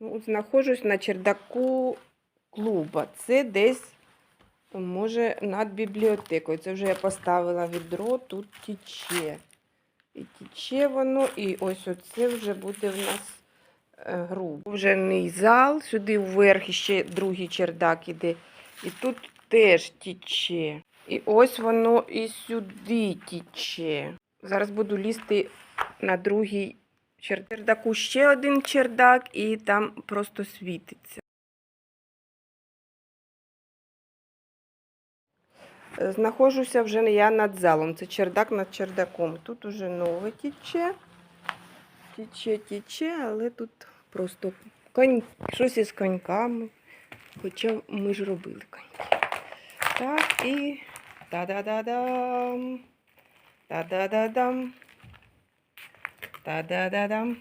Ну, знаходжусь на чердаку клуба. Це десь, може, над бібліотекою. Це вже я поставила відро, тут тіче. І тіче воно, і ось оце вже буде в нас е, грубо. Вже зал, сюди вверх ще другий чердак іде. І тут теж тіче. І ось воно і сюди тіче. Зараз буду лізти на другий чердаку ще один чердак, і там просто світиться. Е, Знаходжуся вже я над залом. Це чердак над чердаком. Тут уже нове тіче. Тіче, тіче, але тут просто конь... щось із коньками. Хоча ми ж робили коньки. Так, і та-да-да-дам. Та-да-да-дам. Та-да-да-дам.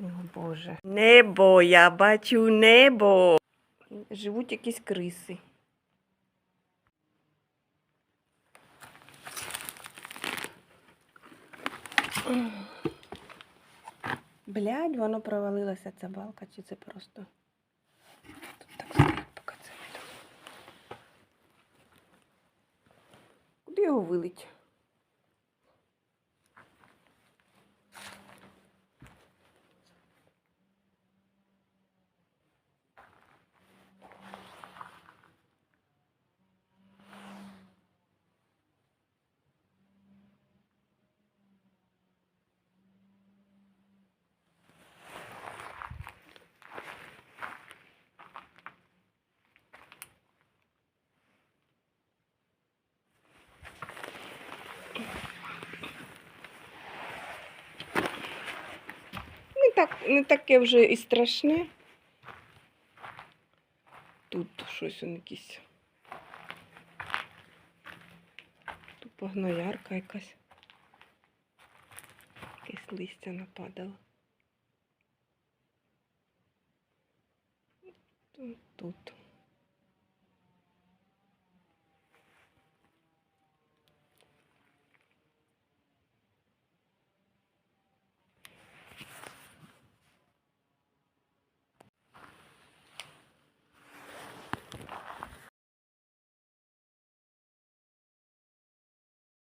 О, Боже. Небо, я бачу небо. Живуть якісь криси. Блядь, воно провалилося ця балка, чи це просто. Тут так стоїть, поки це не Куди його вилить? Не, так, не таке вже і страшне. Тут щось он якийсь. Тут погноярка якась. Якесь листя нападало. Тут.